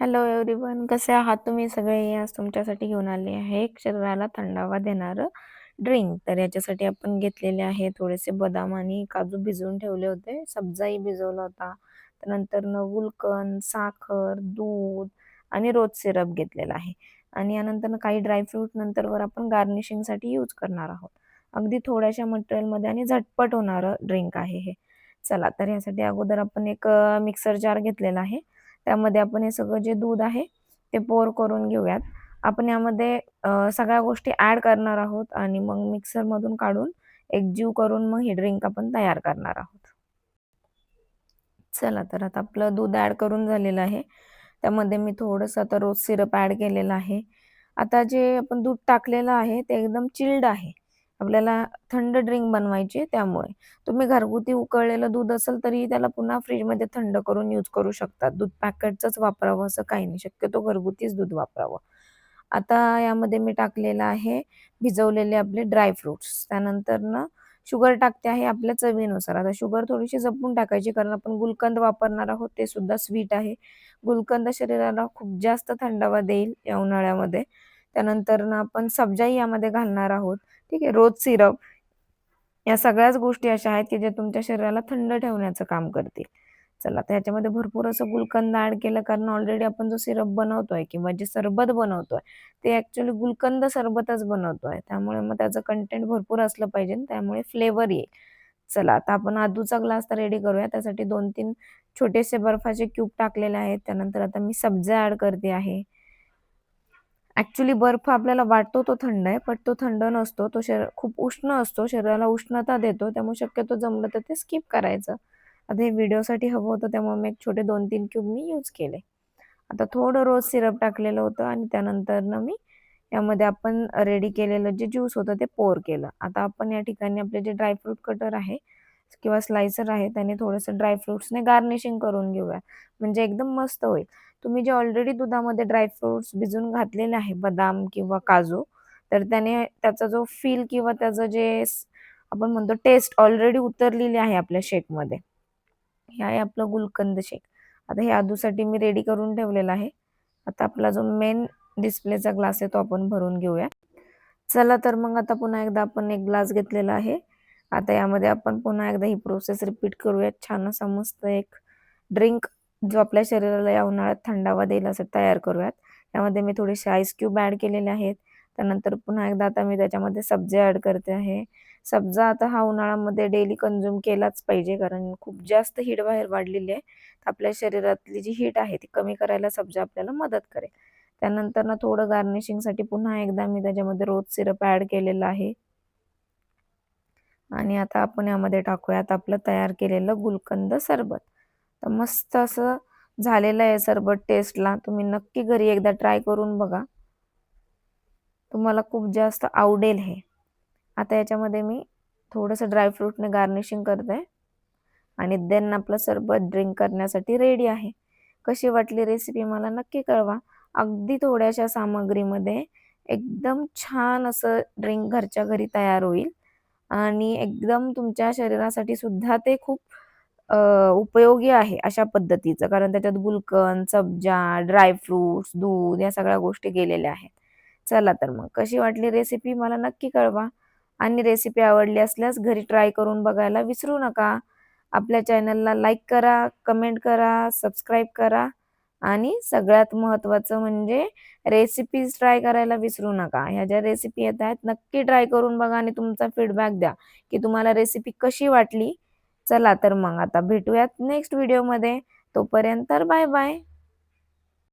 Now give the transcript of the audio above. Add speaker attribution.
Speaker 1: Hello everyone कसे आहात तुम्ही सगळे? आज तुमच्यासाठी घेऊन आले आहे एक शरीराला थंडावा देणारं ड्रिंक तर याच्यासाठी आपण घेतलेले आहे थोडेसे बदाम आणि काजू भिजवून ठेवले होते. सब्जाही भिजवला होता. त्यानंतर न गुलकंद साखर दूध आणि रोज सिरप घेतलेला आहे. आणि यानंतर काही ड्रायफ्रूट नंतरवर आपण गार्निशिंगसाठी यूज करणार आहोत. अगदी थोड्याशा मटेरियलमध्ये आणि झटपट होणारं ड्रिंक आहे हे. चला तर यासाठी अगोदर आपण एक मिक्सर जार घेतलेला आहे. त्यामध्ये आपण हे सगळं जे दूध आहे ते पोर करून घेऊयात. आपण यामध्ये सगळ्या गोष्टी ॲड करणार आहोत आणि मग मिक्सरमधून काढून एकजीव करून मग ही ड्रिंक आपण तयार करणार आहोत. चला तर आता आपलं दूध ॲड करून झालेलं आहे. त्यामध्ये मी थोडंसं आता रोज सिरप ॲड केलेलं आहे. आता जे आपण दूध टाकलेलं आहे ते एकदम चिल्ड आहे. आपल्याला थंड ड्रिंक बनवायची त्यामुळे. तुम्ही घरगुती उकळलेलं दूध असेल तरी त्याला पुन्हा फ्रीजमध्ये थंड करून यूज करू शकता दूध पॅकेटचंच वापरावं असं काही नाही. शक्यतो घरगुतीच दूध वापरावं. आता यामध्ये मी टाकलेलं आहे भिजवलेले आपले ड्रायफ्रुट्स त्यानंतर ना शुगर टाकते आहे आपल्या चवीनुसार. आता शुगर थोडीशी जपून टाकायची कारण आपण गुलकंद वापरणार आहोत ते सुद्धा स्वीट आहे. गुलकंद शरीराला खूप जास्त थंडावा देईल या उन्हाळ्यामध्ये. त्यानंतर ना आपण सब्जाही यामध्ये घालणार आहोत. ठीक आहे रोज सिरप. या सगळ्याच गोष्टी अशा आहेत की जे तुमच्या शरीराला थंड ठेवण्याचं काम करतील. चला तर ह्याच्यामध्ये भरपूर असं गुलकंद ऍड केलं कारण ऑलरेडी आपण जो सिरप बनवतोय किंवा जे सरबत बनवतोय ते ऍक्च्युली गुलकंद सरबतच बनवतोय. त्यामुळे मग त्याचं कंटेंट भरपूर असलं पाहिजे त्यामुळे फ्लेवर येईल. चला आता आपण आदूचा ग्लास तर रेडी करूया. त्यासाठी दोन तीन छोटेसे बर्फाचे क्यूब टाकलेले आहेत. त्यानंतर आता मी सब्जा ऍड करते आहे. ऍक्च्युली बर्फ आपल्याला वाटतो तो थंड आहे पण तो थंड नसतो. तो शरीर खूप उष्ण असतो. शरीराला उष्णता देतो. त्यामुळे शक्यतो जमलं तर ते स्किप करायचं. आता हे व्हिडिओसाठी हवं होतं त्यामुळे मी एक छोटे दोन तीन क्यूब मी यूज केले. आता थोडं रोज सिरप टाकलेलं होतं आणि त्यानंतर ना मी यामध्ये आपण रेडी केलेलं जे ज्यूस होतं ते पोर केलं. आता आपण या ठिकाणी आपले जे ड्रायफ्रूट कटर आहे किंवा स्लायसर आहे त्याने थोडंसं ड्रायफ्रुट्सने गार्निशिंग करून घेऊया. म्हणजे एकदम मस्त होईल. तुम्ही जे ऑलरेडी दुधामध्ये ड्रायफ्रुट्स भिजून घातलेले आहे बदाम किंवा काजू तर त्याने त्याचा जो फील किंवा त्याचं जे आपण म्हणतो टेस्ट ऑलरेडी उतरलेली आहे आपल्या शेकमध्ये हे आहे आपलं गुलकंद शेक आता हे आदूसाठी मी रेडी करून ठेवलेला आहे. आता आपला जो मेन डिस्प्लेचा ग्लास आहे तो आपण भरून घेऊया. चला तर मग आता पुन्हा एकदा आपण एक ग्लास घेतलेला आहे. आता यामध्ये आपण पुन्हा एकदा ही प्रोसेस रिपीट करूयात. छान असा मस्त एक ड्रिंक जो आपल्या शरीराला या उन्हाळ्यात थंडावा देईल असं तयार करूयात. त्यामध्ये मी थोडेसे आईस क्यूब ॲड केलेले आहेत. त्यानंतर पुन्हा एकदा आता मी त्याच्यामध्ये सब्जे ॲड करते आहे. सब्जा आता हा उन्हाळ्यामध्ये डेली कंझ्युम केलाच पाहिजे कारण खूप जास्त हीट बाहेर वाढलेली आहे. आपल्या शरीरातली जी हीट आहे ती कमी करायला सब्जा आपल्याला मदत करेल. त्यानंतर ना थोडं गार्निशिंगसाठी पुन्हा एकदा मी त्याच्यामध्ये रोज सिरप ॲड केलेलं आहे. आणि आता आपण यामध्ये टाकूयात आपलं तयार केलेलं गुलकंद सरबत. तर मस्त असं झालेलं आहे सरबत टेस्टला तुम्ही नक्की घरी एकदा ट्राय करून बघा. तुम्हाला खूप जास्त आवडेल हे. आता याच्यामध्ये मी थोडंसं ड्रायफ्रूटने गार्निशिंग करते. आणि देन आपलं सरबत ड्रिंक करण्यासाठी रेडी आहे. कशी वाटली रेसिपी मला नक्की कळवा. अगदी थोड्याशा सामग्रीमध्ये एकदम छान असं ड्रिंक घरच्या घरी तयार होईल. आणि एकदम तुमच्या शरीरासाठी सुद्धा ते खूप उपयोगी आहे अशा पद्धतीचं. कारण त्याच्यात गुलकंद सब्जा ड्रायफ्रुट्स दूध या सगळ्या गोष्टी गेलेल्या आहेत. चला तर मग कशी वाटली रेसिपी मला नक्की कळवा. आणि रेसिपी आवडली असल्यास घरी ट्राय करून बघायला विसरू नका. आपल्या चॅनलला लाईक करा कमेंट करा सबस्क्राईब करा. आणि सगळ्यात महत्त्वाचं म्हणजे रेसिपीज ट्राय करायला विसरू नका. ह्या ज्या रेसिपी येत आहेत नक्की ट्राय करून बघा आणि तुमचा फीडबॅक द्या की तुम्हाला रेसिपी कशी वाटली. चला तर मग आता भेटूयात नेक्स्ट व्हिडिओमध्ये तोपर्यंत बाय बाय